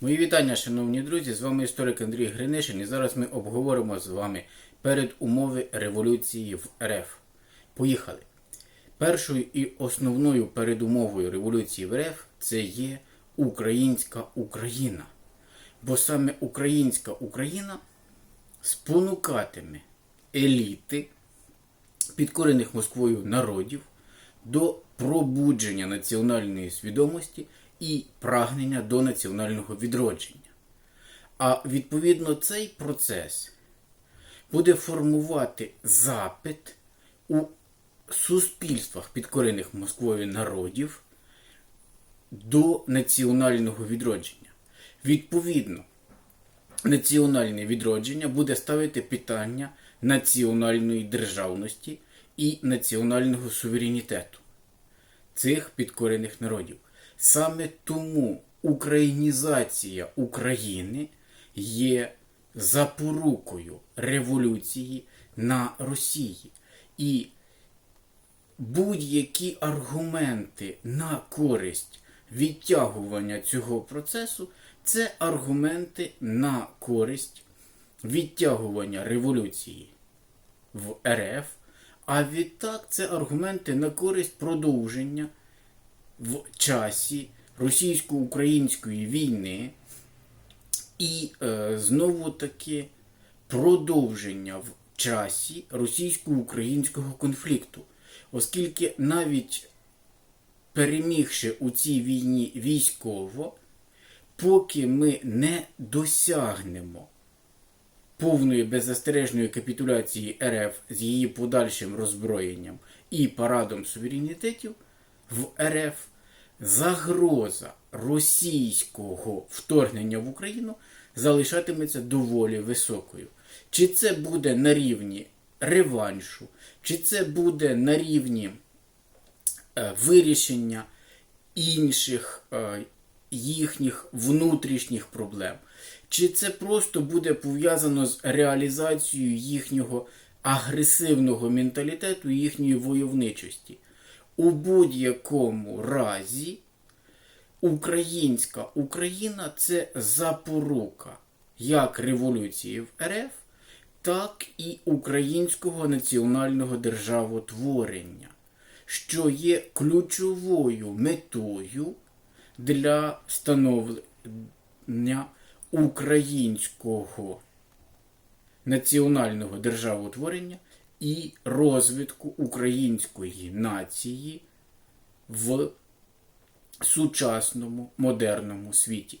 Мої вітання, шановні друзі! З вами історик Андрій Гринишин і зараз ми обговоримо з вами передумови революції в РФ. Поїхали! Першою і основною передумовою революції в РФ це є українська Україна. Бо саме українська Україна спонукатиме еліти підкорених Москвою народів до пробудження національної свідомості і прагнення до національного відродження. А відповідно цей процес буде формувати запит у суспільствах підкорених Москвою народів до національного відродження. Відповідно, національне відродження буде ставити питання національної державності і національного суверенітету цих підкорених народів. Саме тому українізація України є запорукою революції на Росії. І будь-які аргументи на користь відтягування цього процесу це аргументи на користь відтягування революції в РФ, а відтак це аргументи на користь продовження в часі російсько-української війни і е, знову таки продовження в часі російсько-українського конфлікту, оскільки навіть перемігши у цій війні військово, поки ми не досягнемо повної беззастережної капітуляції РФ з її подальшим роззброєнням і парадом суверенітетів в РФ, загроза російського вторгнення в Україну залишатиметься доволі високою. Чи це буде на рівні реваншу, чи це буде на рівні е, вирішення інших е, їхніх внутрішніх проблем, чи це просто буде пов'язано з реалізацією їхнього агресивного менталітету, їхньої войовничості. У будь-якому разі українська Україна це запорука як революції в РФ, так і українського національного державотворення, що є ключовою метою для становлення українського національного державотворення і розвитку української нації в сучасному модерному світі.